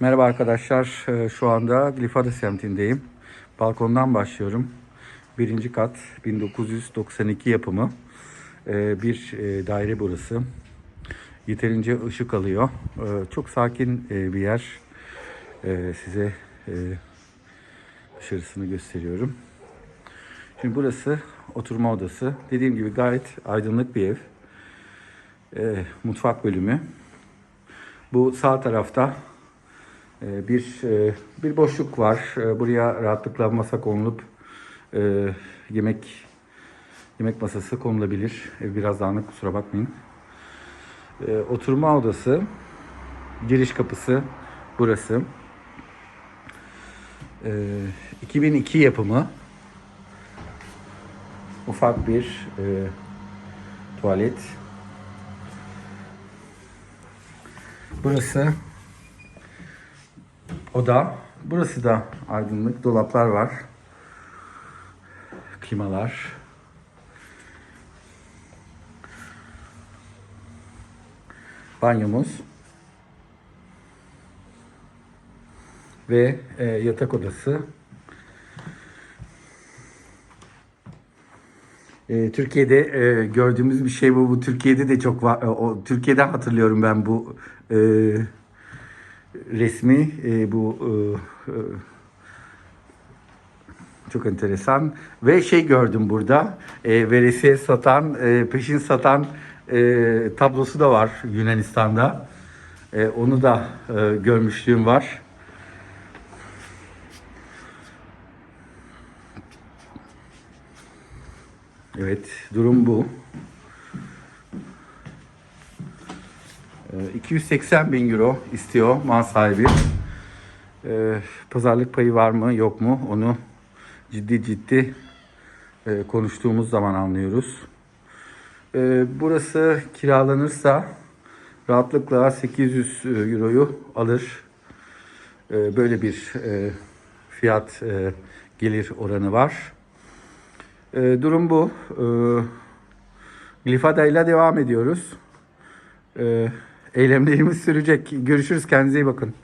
Merhaba arkadaşlar. Ee, Şu anda Glifada semtindeyim. Balkondan başlıyorum. Birinci kat 1992 yapımı ee, bir e, daire burası. Yeterince ışık alıyor. Çok sakin e, bir yer. Size e, dışarısını gösteriyorum. Şimdi burası oturma odası. Dediğim gibi gayet aydınlık bir ev. Mutfak bölümü. Bu sağ tarafta e, bir e, bir boşluk var. E, Buraya rahatlıkla masa konulup e, yemek yemek masası konulabilir. Ev biraz dağınık kusura bakmayın. E, Oturma odası, giriş kapısı burası. E, 2002 yapımı ufak bir e, tuvalet. Burası oda. Burası da aydınlık. Dolaplar var. Klimalar. Banyomuz. Ve e, yatak odası. E, Türkiye'de e, gördüğümüz bir şey bu. Bu Türkiye'de de çok var. E, Türkiye'de hatırlıyorum ben bu e, resmi. E, bu e, e, çok enteresan. Ve şey gördüm burada. E, veresiye satan, e, peşin satan e, tablosu da var Yunanistan'da. E, onu da e, görmüşlüğüm var. Evet, durum bu. 280 bin euro istiyor mal sahibi. Ee, Pazarlık payı var mı yok mu onu ciddi ciddi e, konuştuğumuz zaman anlıyoruz. Ee, Burası kiralanırsa rahatlıkla 800 euroyu alır. Ee, Böyle bir e, fiyat e, gelir oranı var. Ee, durum bu. Ee, Glifada ile devam ediyoruz. Eylemlerimiz sürecek. Görüşürüz. Kendinize iyi bakın.